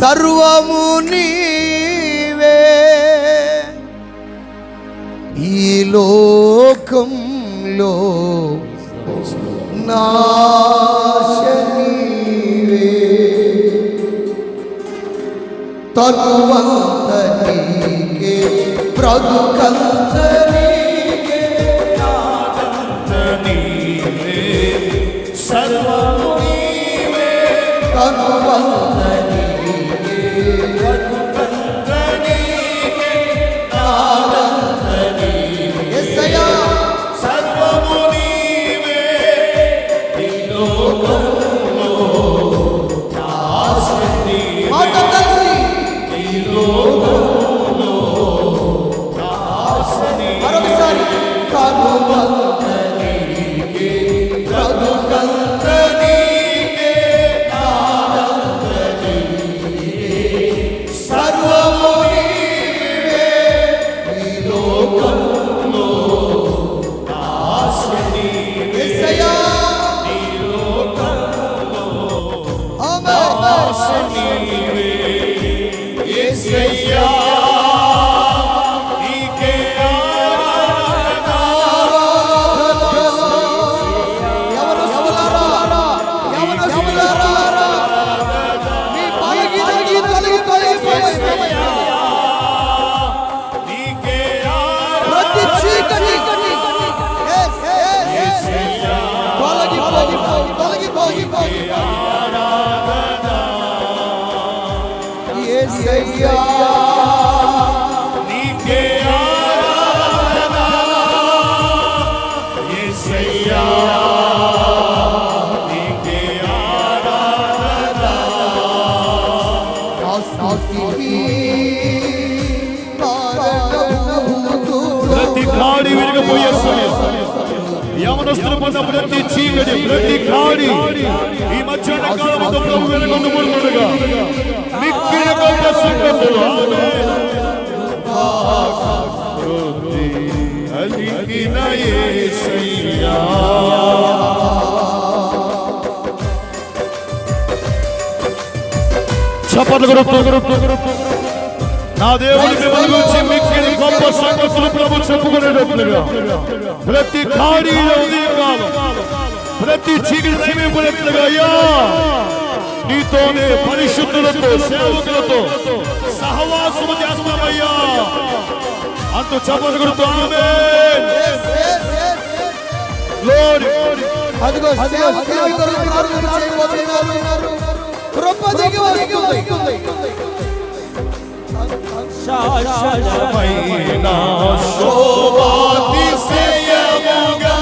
సర్వము నీవే. ఈ లోకంలో నాశ నీవే. తనువంత నీకే బ్రతుకంత నీకే సర్వము నీవే, Señor. యవనస్తులు ప్రతి చీకటి ప్రతి కాడి ఈ మధ్యాహ్న కాలంలో ప్రభు వెనుకొండు పడుతుండగా మిక్కిలి గొప్ప సంగతులు అలిగిన యేసయ్యా చప్పట్లు గురు నా దేవుని మిమ్మల్ని గురించి మిక్కిలి గొప్ప సంగతులు ప్రభు చెప్పుకునేటట్లుగా ప్రతి ఖాళీలో ఉదయకాలం ప్రతి చీకటి సమీపనట్లుగా అయ్యా నీతోనే పరిశుద్ధులతో సేవకులతో సహవాసము చేస్తామయ్యా అంత చప్పట్లు కొడుతూ ఆమేన్ Glory. అదిగో సేవకులు కొరకు ప్రార్థన చేయబోతున్నారు కృప దిగి వస్తుంది శాశ్వతమైన శోభాతిశయముగా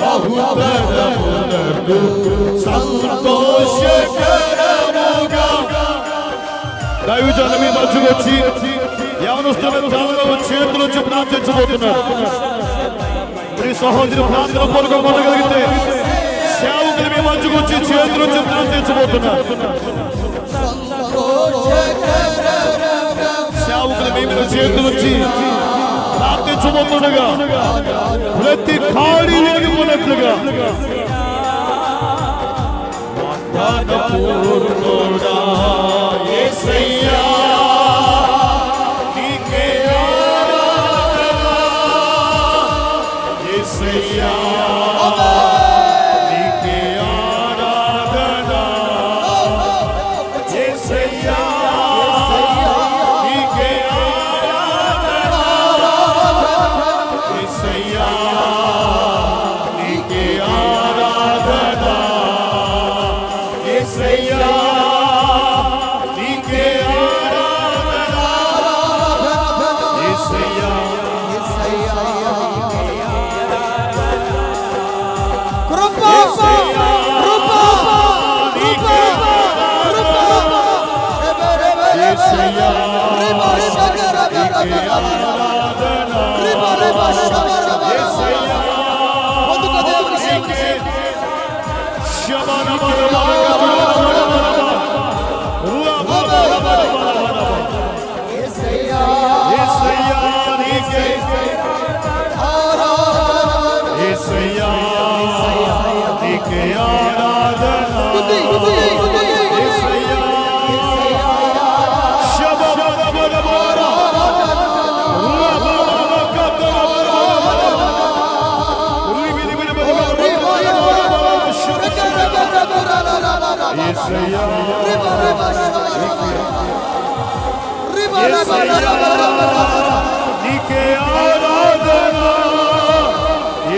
బహుతరములకు సంతోషకరముగా దైవజన మీ మధ్యకు వచ్చి యవనస్తుల చేతులు వచ్చి ప్రార్థించబోతున్నారు మీ సహోదరి ప్రార్థన పొందగలిగితే సేవకులు మీ మధ్యకు వచ్చి చేతులు వచ్చి ప్రార్థించబోతున్నారు మీ మీద చేతులు వచ్చి ప్రార్థించబోతుండగా ప్రతి ఖాళీ లేకపోయినట్లుగా Allah నీకే ఆరాధన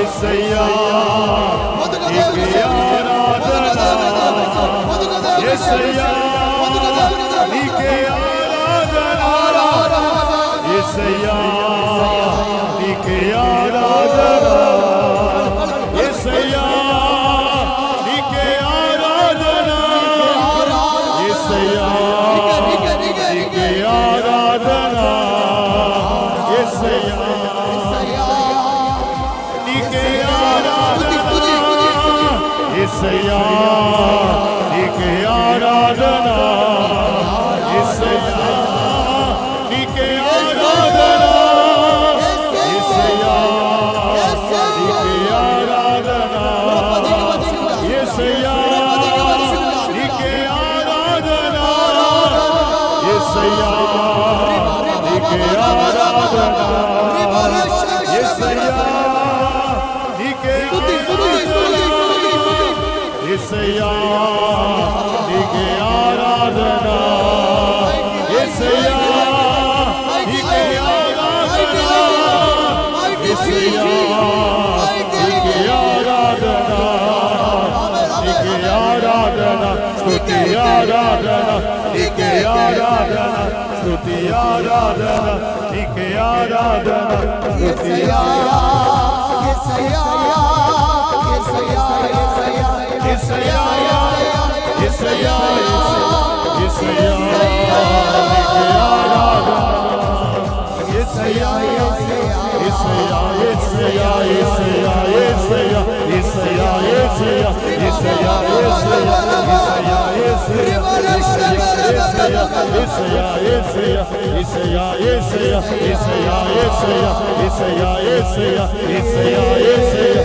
ఎస్సయ్యా నీకే ఆరాధన ఎస్సయ్యా నీకే ఆరాధన ఎస్సయ్యా నీకే ఆరాధన యేసయ్యా నీకే ఆరాధన యేసయ్యా నీకే ఆరాధన యేసయ్యా నీకే ఆరాధన యేసయ్యా నీకే ఆరాధన యేసయ్యా నీకే ఆరాధన. ऐसया दिखे आराधना। ऐसया दिखे आराधना। ऐसया दिखे आराधना। दिखे आराधना स्तुति आराधना। दिखे యేసయ్యా యేసయ్యా నీకే ఆరాధన యేసయ్యా యేసయ్యా యేసయ్యా యేసయ్యా యేసయ్యా యేసయ్యా యేసయ్యా యేసయ్యా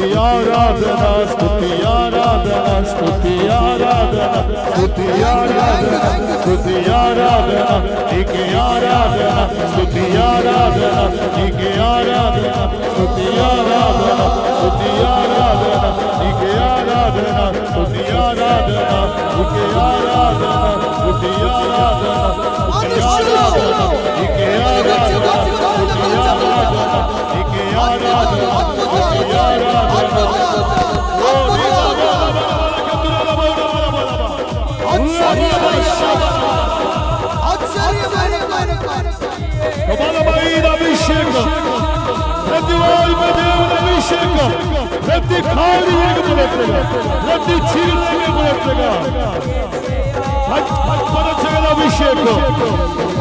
स्तुतिया राधना स्तुतिया राधना स्तुतिया राधना स्तुतिया राधना स्तुतिया राधना एक आराधना स्तुतिया राधना एक आराधना स्तुतिया राधना स्तुतिया राधना एक आराधना स्तुतिया राधना एक आराधना स्तुतिया Radhna स्तुतिया Radhna Romana Bahia da Bixiga. Reti Roy Medeu da Bixiga. Reti Kauri Yega Bulatlega. Reti Çil Yega Bulatlega. Hadi bana çekil Abişek.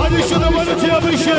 Hadi şuna bana çekil Abişek.